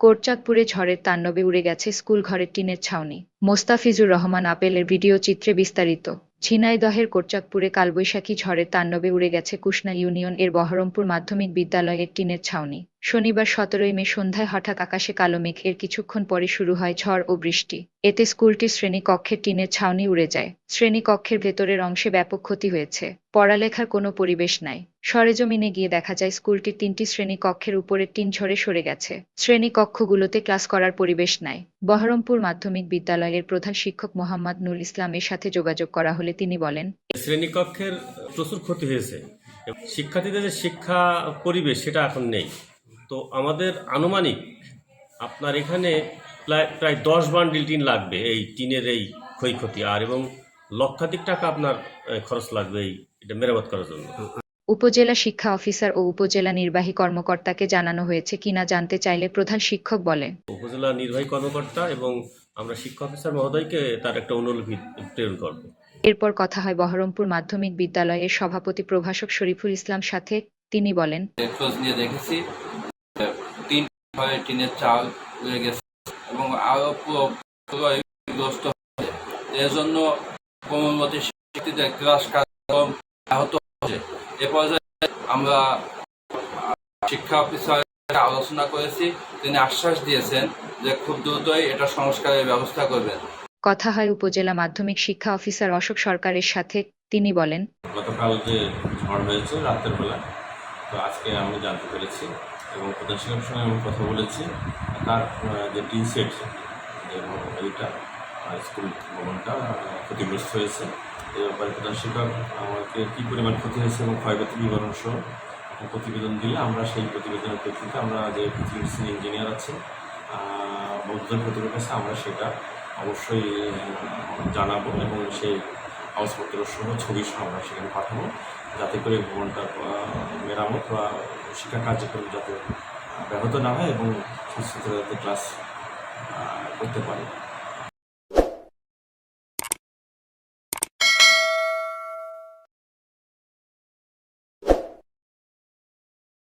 কোটচাঁদপুরে ঝড়ের তাণ্ডবে উড়ে গেছে স্কুল ঘরের টিনের ছাউনি। মোস্তাফিজুর রহমান আপেলের ভিডিও চিত্রে বিস্তারিত। ঝিনাইদহের কোটচাঁদপুরে কালবৈশাখী ঝড়ের তাণ্ডবে উড়ে গেছে কুষ্ণা ইউনিয়ন এর বহরমপুর মাধ্যমিক বিদ্যালয়ের টিনের ছাউনি। শনিবার সতেরোই মে সন্ধ্যায় হঠাৎ আকাশে কালো মেঘ, এর কিছুক্ষণ পরে শুরু হয় ঝড় ও বৃষ্টি। এতে স্কুলটির শ্রেণীকক্ষের টিনের ছাউনি উড়ে যায়। শ্রেণীকক্ষের ভেতরের অংশে ব্যাপক ক্ষতি হয়েছে। পড়ালেখার কোনো পরিবেশ নাই। সরেজমিনে গিয়ে দেখা যায় স্কুলটির তিনটি শ্রেণীকক্ষের উপরের টিন ঝরে সরে গেছে। শ্রেণীকক্ষগুলোতে ক্লাস করার পরিবেশ নাই। বহরমপুর মাধ্যমিক বিদ্যালয়ের প্রধান শিক্ষক মোহাম্মদ নুর ইসলামের সাথে যোগাযোগ করা হলে তিনি বলেন শ্রেণীকক্ষের প্রচুর ক্ষতি হয়েছে। শিক্ষার্থীদের যে শিক্ষা পরিবেশ সেটা এখন নেই। তো আমাদের আনুমানিক আপনার এখানে প্রায় প্রায় দশ বান্ডিল টিন লাগবে এই টিনের এই ক্ষয়ক্ষতি। আর এবং লক্ষাধিক টাকা আপনার খরচ লাগবে এই এটা মেরামত করার জন্য। উপজেলা শিক্ষা অফিসার ও উপজেলা নির্বাহী কর্মকর্তাকে জানানো হয়েছে কিনা জানতে চাইলে প্রধান শিক্ষক বলেন। উপজেলা নির্বাহী কর্মকর্তা এবং আমরা শিক্ষা অফিসার মহোদয়কে তার একটা অনুলিপি প্রেরণ করব। এরপর কথা হয় বহরমপুর মাধ্যমিক বিদ্যালয়ের সভাপতি প্রভাষক শরীফুল ইসলাম সাথে। তিনি বলেন খোঁজ নিয়ে দেখেছি তিন টিনের চাল উড়ে গেছে এবং আরও গ্রস্ত হয়েছে। এর জন্য কোমলমতি শিক্ষার্থীদের ক্লাস কার্যক্রম আহত হচ্ছে এ পর্যায়ে আমরা শিক্ষা অফিসার আলোচনা করেছি। তিনি আশ্বাস দিয়েছেন যে খুব দ্রুতই এটা সংস্কারের ব্যবস্থা করবেন। কথা হয় উপজেলা মাধ্যমিক শিক্ষা অফিসার অশোক সরকারের সাথে তিনি বলেন গতকাল যে ঝড় হয়েছে রাতের বেলা তো আজকে আমি জানতে পেরেছি এবং প্রধান শিক্ষকের সঙ্গে আমি কথা বলেছি। তার যে টিন সেট যে এইটা স্কুল ভবনটা ক্ষতিগ্রস্ত হয়েছে। এই ব্যাপারে প্রধান শিক্ষক আমাকে কী পরিমাণ ক্ষতি হয়েছে এবং ক্ষয়ক্ষতি বিবরণ সহ প্রতিবেদন দিলে আমরা সেই প্রতিবেদনের প্রেক্ষিতে আমরা যে পৃথিবীর ইঞ্জিনিয়ার আছে বৌদ্ধ প্রতিবেদন কাছে আমরা সেটা অবশ্যই জানাব এবং সেই কাগজপত্র সহ ছবি সহ আমরা সেখানে পাঠাবো যাতে করে ভবনটা মেরামত বা শিক্ষা কার্যক্রম যাতে ব্যাহত না হয় এবং ছাত্রছাত্রীরা যাতে ক্লাস করতে পারে।